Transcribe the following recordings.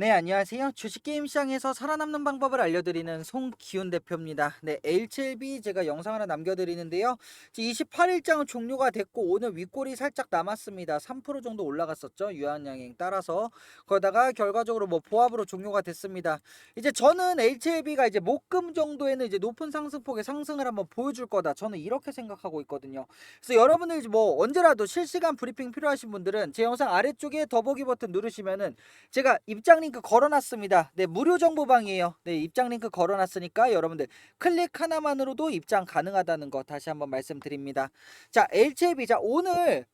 네, 안녕하세요. 주식게임 시장에서 살아남는 방법을 알려드리는 송기훈 대표입니다. 네, H7B 제가 영상 하나 남겨드리는데요. 28일장은 종료가 됐고 오늘 윗골이 살짝 남았습니다. 3% 정도 올라갔었죠. 유한양행 따라서 거기다가 결과적으로 뭐 보합으로 종료가 됐습니다. 이제 저는 H7B가 이제 목금 정도에는 이제 높은 상승폭의 상승을 한번 보여줄 거다. 저는 이렇게 생각하고 있거든요. 그래서 여러분들 뭐 언제라도 실시간 브리핑 필요하신 분들은 제 영상 아래쪽에 더보기 버튼 누르시면은 제가 입장 링크 걸어놨습니다. 네, 무료 정보방이에요. 네, 입장 링크 걸어놨으니까 여러분들 클릭 하나만으로도 입장 가능하다는 거 다시 한번 말씀드립니다. 자, LCB 자 오늘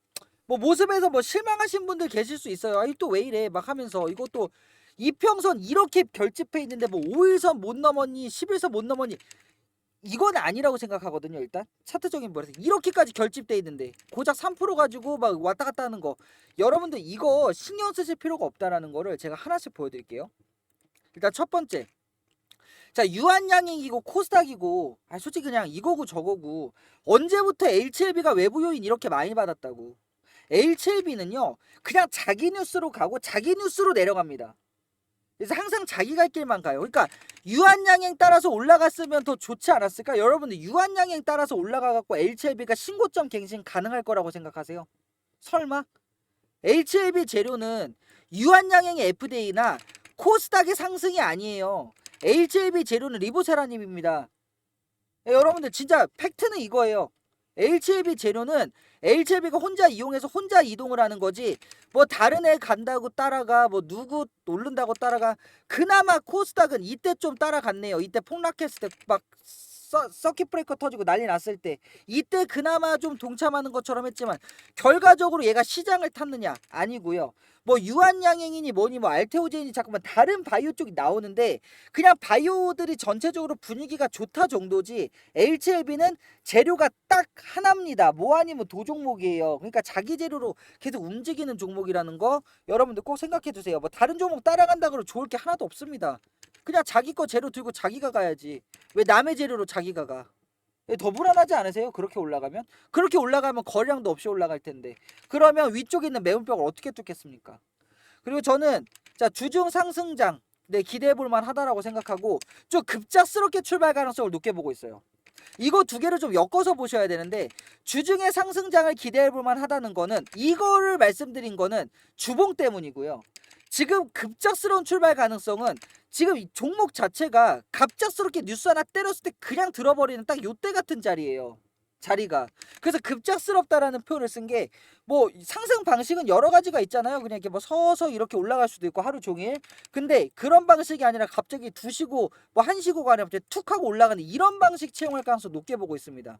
뭐 모습에서 뭐 실망하신 분들 계실 수 있어요. 아이 또 왜 이래 막 하면서 이것도 이평선 이렇게 결집해 있는데 뭐 5일선 못 넘었니 10일선 못 넘었니 이건 아니라고 생각하거든요 일단. 차트적인 뭐래서. 이렇게까지 결집돼 있는데 고작 3% 가지고 막 왔다 갔다 하는 거. 여러분들 이거 신경 쓰실 필요가 없다라는 거를 제가 하나씩 보여드릴게요. 일단 첫 번째. 자 유한양행이고 코스닥이고 아 솔직히 그냥 이거고 저거고 언제부터 H7B가 외부 요인 이렇게 많이 받았다고? H7B는요 그냥 자기 뉴스로 가고 자기 뉴스로 내려갑니다 그래서 항상 자기 갈 길만 가요. 그러니까 유한양행 따라서 올라갔으면 더 좋지 않았을까? 여러분들 유한양행 따라서 올라가갖고 HLB가 신고점 갱신 가능할 거라고 생각하세요? 설마? HLB 재료는 유한양행의 FDA나 코스닥의 상승이 아니에요. HLB 재료는 리보세라님입니다. 예, 여러분들 진짜 팩트는 이거예요. HLB 재료는 HLB가 혼자 이용해서 혼자 이동을 하는 거지 뭐 다른 애 간다고 따라가 뭐 누구 오른다고 따라가 그나마 코스닥은 이때 좀 따라갔네요. 이때 폭락했을 때 막 서 킷 브레이커 터지고 난리 났을 때 이때 그나마 좀 동참하는 것처럼 했지만 결과적으로 얘가 시장을 탔느냐? 아니고요. 뭐 유한양행이니 뭐니 뭐 알테오제인이 자꾸만 다른 바이오 쪽이 나오는데 그냥 바이오들이 전체적으로 분위기가 좋다 정도지 HLB는 재료가 딱 하나입니다. 뭐 아니면 도종목이에요. 그러니까 자기 재료로 계속 움직이는 종목이라는 거 여러분들 꼭 생각해 두세요. 뭐 다른 종목 따라간다 그러면 좋을 게 하나도 없습니다 그냥 자기 거 재료 들고 자기가 가야지 왜 남의 재료로 자기가 가? 예, 더 불안하지 않으세요? 그렇게 올라가면? 그렇게 올라가면 거래량도 없이 올라갈 텐데. 그러면 위쪽에 있는 매운벽을 어떻게 뚫겠습니까? 그리고 저는 자 주중 상승장 네 기대해 볼 만하다라고 생각하고 좀 급작스럽게 출발 가능성을 높게 보고 있어요. 이거 두 개를 좀 엮어서 보셔야 되는데 주중에 상승장을 기대해 볼 만하다는 거는 이거를 말씀드린 거는 주봉 때문이고요. 지금 급작스러운 출발 가능성은 지금 이 종목 자체가 갑작스럽게 뉴스 하나 때렸을 때 그냥 들어버리는 딱 요때 같은 자리예요. 자리가. 그래서 급작스럽다라는 표현을 쓴 게 뭐 상승 방식은 여러 가지가 있잖아요. 그냥 이렇게 뭐 서서 이렇게 올라갈 수도 있고 하루 종일. 근데 그런 방식이 아니라 갑자기 두시고 뭐 한시고 가면 갑자기 툭 하고 올라가는 이런 방식 채용할 가능성 높게 보고 있습니다.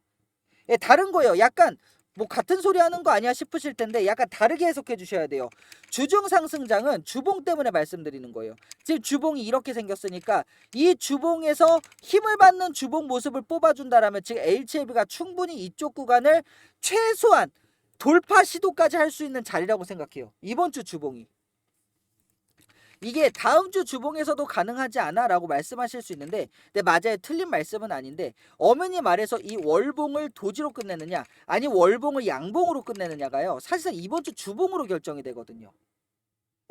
예, 다른 거예요. 약간 뭐 같은 소리 하는 거 아니야 싶으실 텐데 약간 다르게 해석해 주셔야 돼요. 주중 상승장은 주봉 때문에 말씀드리는 거예요. 지금 주봉이 이렇게 생겼으니까 이 주봉에서 힘을 받는 주봉 모습을 뽑아준다라면 지금 HLB가 충분히 이쪽 구간을 최소한 돌파 시도까지 할 수 있는 자리라고 생각해요. 이번 주 주봉이. 이게 다음 주 주봉에서도 가능하지 않아 라고 말씀하실 수 있는데 네 맞아요. 틀린 말씀은 아닌데 어머니 말해서 이 월봉을 도지로 끝내느냐 아니 월봉을 양봉으로 끝내느냐가요. 사실상 이번 주 주봉으로 결정이 되거든요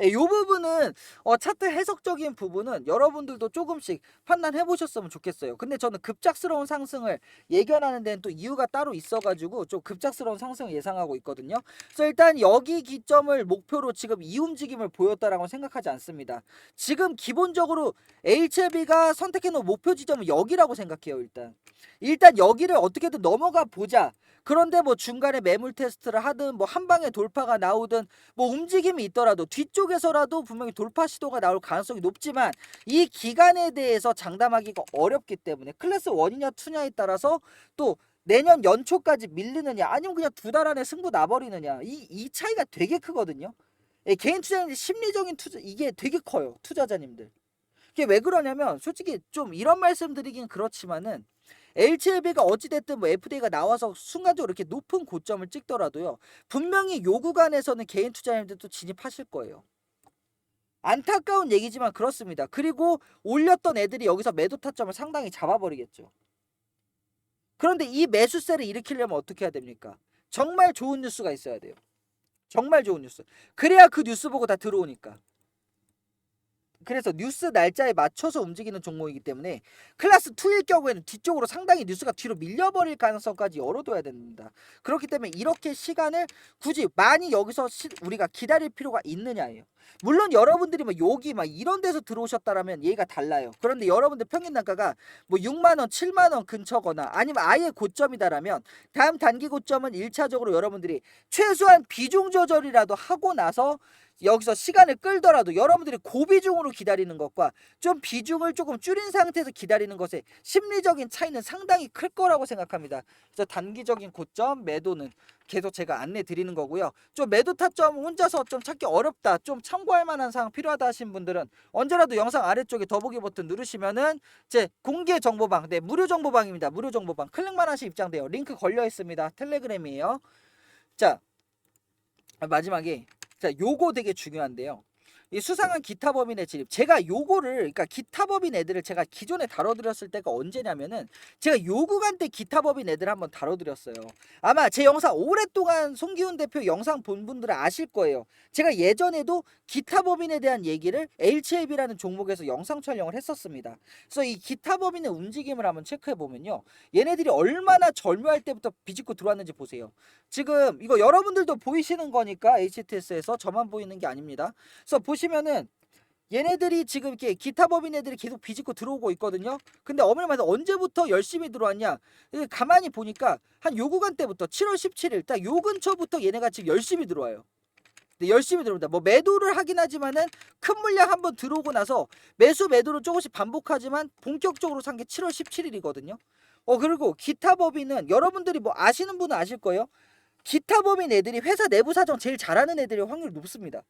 이 부분은 어, 차트 해석적인 부분은 여러분들도 조금씩 판단해 보셨으면 좋겠어요. 근데 저는 급작스러운 상승을 예견하는 데는 또 이유가 따로 있어가지고 좀 급작스러운 상승을 예상하고 있거든요. 그래서 일단 여기 기점을 목표로 지금 이 움직임을 보였다라고 생각하지 않습니다. 지금 기본적으로 HLB가 선택해 놓은 목표 지점은 여기라고 생각해요. 일단 일단 여기를 어떻게든 넘어가 보자. 그런데 뭐 중간에 매물 테스트를 하든 뭐 한 방에 돌파가 나오든 뭐 움직임이 있더라도 뒤쪽에서라도 분명히 돌파 시도가 나올 가능성이 높지만 이 기간에 대해서 장담하기가 어렵기 때문에 클래스 1이냐 2냐에 따라서 또 내년 연초까지 밀리느냐 아니면 그냥 두 달 안에 승부 나버리느냐 이, 이 차이가 되게 크거든요. 예, 개인 투자자님 심리적인 투자 이게 되게 커요 투자자님들. 이게 왜 그러냐면 솔직히 좀 이런 말씀 드리긴 그렇지만은 HLB가 어찌됐든 뭐 FDA가 나와서 순간적으로 이렇게 높은 고점을 찍더라도요. 분명히 요 구간에서는 개인 투자자님들도 진입하실 거예요. 안타까운 얘기지만 그렇습니다. 그리고 올렸던 애들이 여기서 매도 타점을 상당히 잡아버리겠죠. 그런데 이 매수세를 일으키려면 어떻게 해야 됩니까? 정말 좋은 뉴스가 있어야 돼요. 정말 좋은 뉴스. 그래야 그 뉴스 보고 다 들어오니까. 그래서 뉴스 날짜에 맞춰서 움직이는 종목이기 때문에 클래스 2일 경우에는 뒤쪽으로 상당히 뉴스가 뒤로 밀려버릴 가능성까지 열어둬야 됩니다. 그렇기 때문에 이렇게 시간을 굳이 많이 여기서 시- 우리가 기다릴 필요가 있느냐예요. 물론 여러분들이 뭐 여기 막 이런 데서 들어오셨다라면 얘가 달라요. 그런데 여러분들 평균 단가가 뭐 6만 원, 7만 원 근처거나 아니면 아예 고점이다라면 다음 단기 고점은 1차적으로 여러분들이 최소한 비중 조절이라도 하고 나서 여기서 시간을 끌더라도 여러분들이 고비중으로 기다리는 것과 좀 비중을 조금 줄인 상태에서 기다리는 것의 심리적인 차이는 상당히 클 거라고 생각합니다. 그래서 단기적인 고점 매도는 계속 제가 안내 드리는 거고요. 좀 매도 타점 혼자서 좀 찾기 어렵다, 좀 참고할 만한 사항 필요하다 하신 분들은 언제라도 영상 아래쪽에 더보기 버튼 누르시면은 제 공개 정보방, 네 무료 정보방입니다. 무료 정보방 클릭만 하시 입장돼요. 링크 걸려 있습니다. 텔레그램이에요. 자 아, 마지막에 자 요거 되게 중요한데요. 이 수상한 기타 법인의 진입. 제가 요거를 그러니까 기타 법인 애들을 제가 기존에 다뤄드렸을 때가 언제냐면은 제가 요 구간 때 기타 법인 애들 한번 다뤄드렸어요. 아마 제 영상 오랫동안 송기훈 대표 영상 본 분들은 아실 거예요. 제가 예전에도 기타 법인에 대한 얘기를 HLB라는 종목에서 영상 촬영을 했었습니다. 그래서 이 기타 법인의 움직임을 한번 체크해 보면요. 얘네들이 얼마나 절묘할 때부터 비집고 들어왔는지 보세요. 지금 이거 여러분들도 보이시는 거니까 HTS에서 저만 보이는 게 아닙니다. 그래서 보시 면은 얘네들이 지금 이렇게 기타 법인 애들이 계속 비집고 들어오고 있거든요. 근데 말해서 언제부터 열심히 들어왔냐? 가만히 보니까 한 요 구간 때부터 7월 17일 딱 요 근처부터 얘네가 지금 열심히 들어와요. 네, 열심히 들어옵니다. 뭐 매도를 하긴 하지만은 큰 물량 한번 들어오고 나서 매수 매도를 조금씩 반복하지만 본격적으로 산 게 7월 17일이거든요. 어 그리고 기타 법인은 여러분들이 뭐 아시는 분은 아실 거예요. 기타 법인 애들이 회사 내부 사정 제일 잘하는 애들이 확률이 높습니다.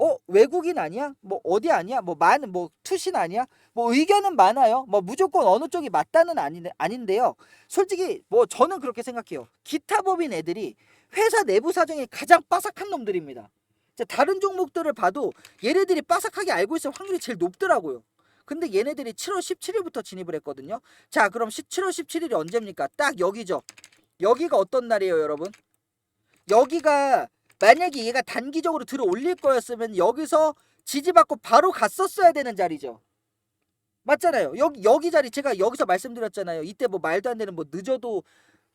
어 외국인 아니야? 뭐 어디 아니야? 뭐 많은 뭐 투신 아니야? 뭐 의견은 많아요. 뭐 무조건 어느 쪽이 맞다는 아니, 아닌데요. 솔직히 뭐 저는 그렇게 생각해요. 기타 법인 애들이 회사 내부 사정이 가장 빠삭한 놈들입니다. 다른 종목들을 봐도 얘네들이 빠삭하게 알고 있을 확률이 제일 높더라고요. 근데 얘네들이 7월 17일부터 진입을 했거든요. 자, 그럼 7월 17일이 언제입니까? 딱 여기죠. 여기가 어떤 날이에요, 여러분? 여기가 만약에 얘가 단기적으로 들어 올릴 거였으면 여기서 지지받고 바로 갔었어야 되는 자리죠. 맞잖아요. 여기 여기 자리 제가 여기서 말씀드렸잖아요. 이때 뭐 말도 안 되는 뭐 늦어도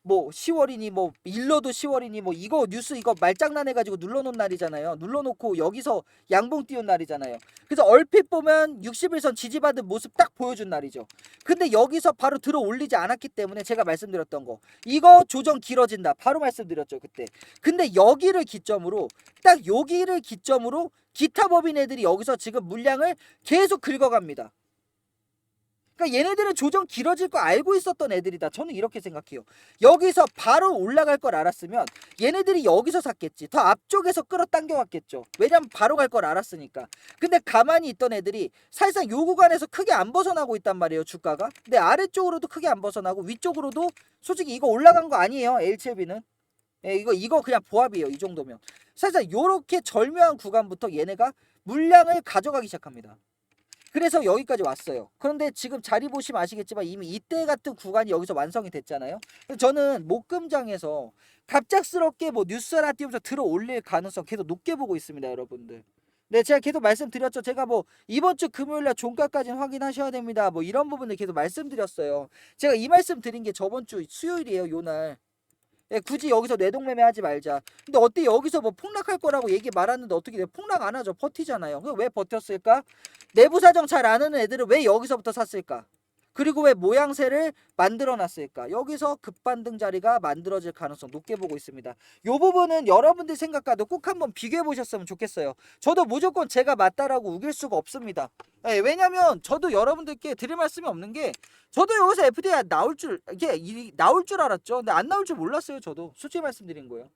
뭐 10월이니 뭐 일러도 10월이니 뭐 이거 뉴스 이거 말장난 해가지고 눌러놓은 날이잖아요. 눌러놓고 여기서 양봉 띄운 날이잖아요. 그래서 얼핏 보면 60일선 지지받은 모습 딱 보여준 날이죠. 근데 여기서 바로 들어 올리지 않았기 때문에 제가 말씀드렸던 거 이거 조정 길어진다. 바로 말씀드렸죠 그때. 근데 여기를 기점으로 딱 여기를 기점으로 기타 법인 애들이 여기서 지금 물량을 계속 긁어갑니다. 그러니까 얘네들은 조정 길어질 거 알고 있었던 애들이다. 저는 이렇게 생각해요. 여기서 바로 올라갈 걸 알았으면 얘네들이 여기서 샀겠지. 더 앞쪽에서 끌어당겨 갔겠죠. 왜냐면 바로 갈 걸 알았으니까. 근데 가만히 있던 애들이 사실상 요 구간에서 크게 안 벗어나고 있단 말이에요. 주가가. 근데 아래쪽으로도 크게 안 벗어나고 위쪽으로도 솔직히 이거 올라간 거 아니에요. L7B는. 예, 이거 이거 그냥 보합이에요. 이 정도면. 사실상 요렇게 절묘한 구간부터 얘네가 물량을 가져가기 시작합니다. 그래서 여기까지 왔어요. 그런데 지금 자리 보시면 아시겠지만 이미 이때 같은 구간이 여기서 완성이 됐잖아요. 저는 목금장에서 갑작스럽게 뭐 뉴스나 띄우면서 들어 올릴 가능성 계속 높게 보고 있습니다, 여러분들. 네, 제가 계속 말씀드렸죠. 제가 뭐 이번 주 금요일 날 종가까지는 확인하셔야 됩니다. 뭐 이런 부분들 계속 말씀드렸어요. 제가 이 말씀 드린 게 저번 주 수요일이에요, 요날. 예, 굳이 여기서 뇌동매매 하지 말자. 근데 어때 여기서 뭐 폭락할 거라고 얘기 말하는데 어떻게 돼? 폭락 안 하죠. 버티잖아요. 그왜 버텼을까? 내부 사정 잘 아는 애들은 왜 여기서부터 샀을까? 그리고 왜 모양새를 만들어 놨을까? 여기서 급반등 자리가 만들어질 가능성 높게 보고 있습니다. 요 부분은 여러분들 생각과도 꼭 한번 비교해 보셨으면 좋겠어요. 저도 무조건 제가 맞다라고 우길 수가 없습니다. 예, 왜냐면 저도 여러분들께 드릴 말씀이 없는 게 저도 여기서 FDI 나올 줄 이게 이- 나올 줄 알았죠. 근데 안 나올 줄 몰랐어요. 저도 솔직히 말씀드린 거예요.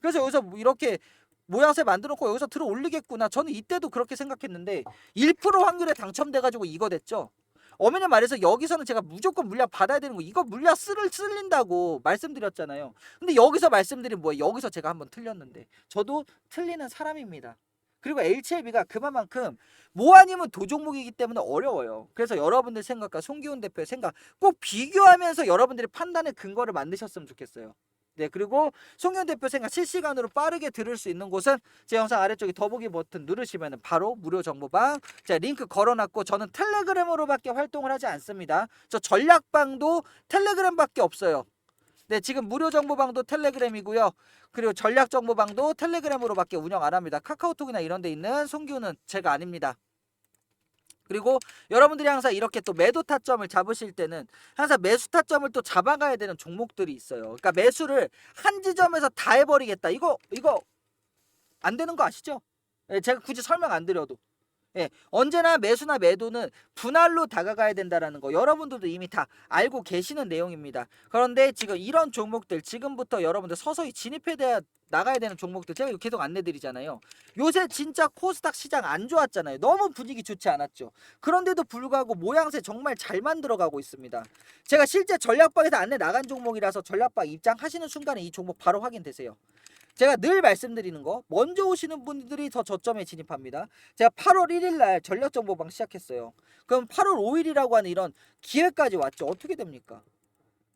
그래서 여기서 뭐 이렇게 모양새 만들어놓고 여기서 들어 올리겠구나. 저는 이때도 그렇게 생각했는데 1% 확률에 당첨돼가지고 이거 됐죠. 어머니 말해서 여기서는 제가 무조건 물량 받아야 되는 거 이거 물량 쓸을 쓸린다고 말씀드렸잖아요. 근데 여기서 말씀드린 뭐예요? 여기서 제가 한번 틀렸는데 저도 틀리는 사람입니다. 그리고 HLB가 그만큼 뭐 아니면 도 종목이기 때문에 어려워요. 그래서 여러분들 생각과 송기훈 대표의 생각 꼭 비교하면서 여러분들이 판단의 근거를 만드셨으면 좋겠어요. 네 그리고 송현 대표 생각 실시간으로 빠르게 들을 수 있는 곳은 제 영상 아래쪽에 더보기 버튼 누르시면 바로 무료 정보방 자 링크 걸어놨고 저는 텔레그램으로밖에 활동을 하지 않습니다. 저 전략방도 텔레그램밖에 없어요. 네 지금 무료 정보방도 텔레그램이고요. 그리고 전략 정보방도 텔레그램으로밖에 운영 안 합니다. 카카오톡이나 이런 데 있는 송규는 제가 아닙니다. 그리고 여러분들이 항상 이렇게 또 매도 타점을 잡으실 때는 항상 매수 타점을 또 잡아가야 되는 종목들이 있어요. 그러니까 매수를 한 지점에서 다 해버리겠다. 이거 이거 안 되는 거 아시죠? 예, 제가 굳이 설명 안 드려도. 예, 언제나 매수나 매도는 분할로 다가가야 된다라는 거 여러분들도 이미 다 알고 계시는 내용입니다. 그런데 지금 이런 종목들 지금부터 여러분들 서서히 진입해 야 나가야 되는 종목들 제가 계속 안내드리잖아요. 요새 진짜 코스닥 시장 안 좋았잖아요. 너무 분위기 좋지 않았죠. 그런데도 불구하고 모양새 정말 잘 만들어가고 있습니다. 제가 실제 전략방에서 안내 나간 종목이라서 전략방 입장하시는 순간에 이 종목 바로 확인되세요. 제가 늘 말씀드리는 거 먼저 오시는 분들이 더 저점에 진입합니다. 제가 8월 1일 날 전략 정보방 시작했어요. 그럼 8월 5일이라고 하는 이런 기회까지 왔죠. 어떻게 됩니까?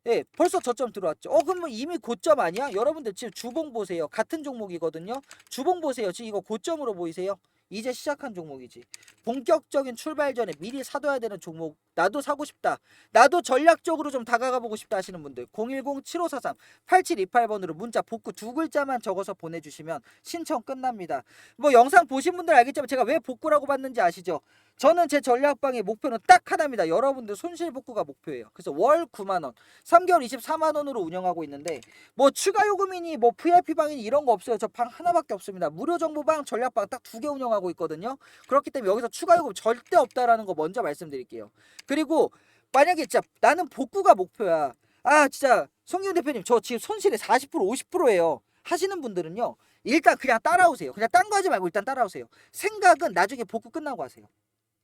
예, 벌써 저점 들어왔죠. 어, 그러면 이미 고점 아니야? 여러분들 지금 주봉 보세요. 같은 종목이거든요. 주봉 보세요. 지금 이거 고점으로 보이세요? 이제 시작한 종목이지. 본격적인 출발 전에 미리 사둬야 되는 종목. 나도 사고 싶다. 나도 전략적으로 좀 다가가 보고 싶다 하시는 분들 010-7543-8728번으로 문자 복구 두 글자만 적어서 보내주시면 신청 끝납니다. 뭐 영상 보신 분들 알겠지만 제가 왜 복구라고 받는지 아시죠? 저는 제 전략방의 목표는 딱 하나입니다. 여러분들 손실 복구가 목표예요. 그래서 월 9만 원, 3개월 24만 원으로 운영하고 있는데 뭐 추가 요금이니 뭐 VIP 방이니 이런 거 없어요. 저 방 하나밖에 없습니다. 무료 정보방, 전략방 딱 두 개 운영하고 있거든요. 그렇기 때문에 여기서 추가 요금 절대 없다라는 거 먼저 말씀드릴게요. 그리고 만약에 진짜 나는 복구가 목표야. 아 진짜 송기훈 대표님 저 지금 손실이 40% 50%예요. 하시는 분들은요. 일단 그냥 따라오세요. 그냥 딴 거 하지 말고 일단 따라오세요. 생각은 나중에 복구 끝나고 하세요.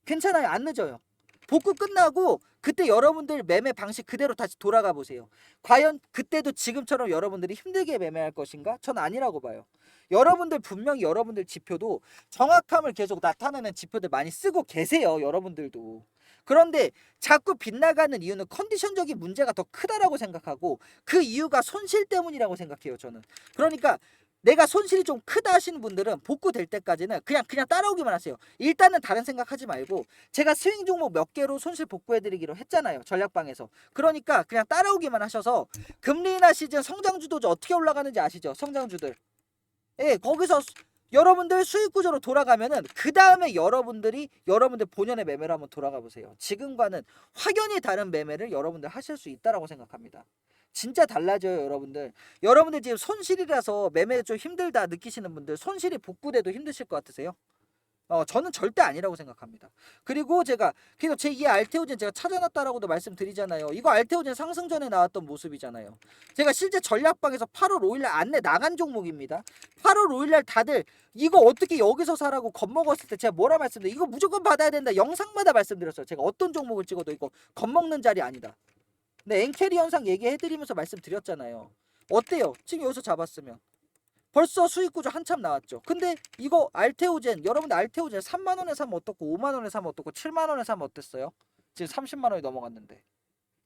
괜찮아요. 안 늦어요. 복구 끝나고 그때 여러분들 매매 방식 그대로 다시 돌아가 보세요. 과연 그때도 지금처럼 여러분들이 힘들게 매매할 것인가? 전 아니라고 봐요. 여러분들 분명히 여러분들 지표도 정확함을 계속 나타내는 지표들 많이 쓰고 계세요. 여러분들도. 그런데 자꾸 빗나가는 이유는 컨디션적인 문제가 더 크다라고 생각하고 그 이유가 손실 때문이라고 생각해요. 저는. 그러니까 내가 손실이 좀 크다 하시는 분들은 복구될 때까지는 그냥 그냥 따라오기만 하세요. 일단은 다른 생각하지 말고 제가 스윙 종목 몇 개로 손실 복구해 드리기로 했잖아요. 전략방에서. 그러니까 그냥 따라오기만 하셔서 금리 인하 시즌 성장 주도 어떻게 올라가는지 아시죠? 성장 주들. 예, 거기서 수- 여러분들 수익 구조로 돌아가면은 그 다음에 여러분들이 여러분들 본연의 매매로 한번 돌아가 보세요. 지금과는 확연히 다른 매매를 여러분들 하실 수 있다라고 생각합니다. 진짜 달라져요, 여러분들. 여러분들 지금 손실이라서 매매 좀 힘들다 느끼시는 분들 손실이 복구돼도 힘드실 것 같으세요? 어, 저는 절대 아니라고 생각합니다. 그리고 제가 계속 제 2의 알테오젠 제가 찾아놨다라고도 말씀드리잖아요. 이거 알테오젠 상승 전에 나왔던 모습이잖아요. 제가 실제 전략방에서 8월 5일날 안내 나간 종목입니다. 8월 5일날 다들 이거 어떻게 여기서 사라고 겁먹었을 때 제가 뭐라 말씀드려 이거 무조건 받아야 된다 영상마다 말씀드렸어요. 제가 어떤 종목을 찍어도 이거 겁먹는 자리 아니다. 네, 엔캐리 현상 얘기해드리면서 말씀드렸잖아요. 어때요? 지금 여기서 잡았으면 벌써 수익 구조 한참 나왔죠. 근데 이거 알테오젠 여러분들 알테오젠 3만 원에 사면 어떻고 5만 원에 사면 어떻고 7만 원에 사면 어땠어요? 지금 30만 원이 넘어갔는데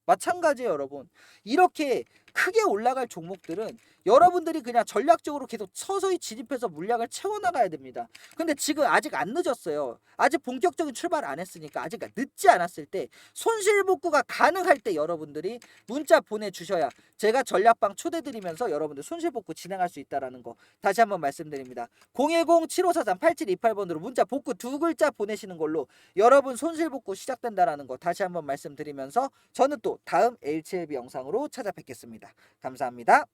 마찬가지예요, 여러분. 이렇게 크게 올라갈 종목들은 여러분들이 그냥 전략적으로 계속 서서히 진입해서 물량을 채워나가야 됩니다. 근데 지금 아직 안 늦었어요. 아직 본격적인 출발 안 했으니까 아직 늦지 않았을 때 손실 복구가 가능할 때 여러분들이 문자 보내주셔야 제가 전략방 초대드리면서 여러분들 손실 복구 진행할 수 있다라는 거 다시 한번 말씀드립니다. 010-7543-8728번으로 문자 복구 두 글자 보내시는 걸로 여러분 손실 복구 시작된다라는 거 다시 한번 말씀드리면서 저는 또 다음 H7B 영상으로 찾아뵙겠 감사합니다.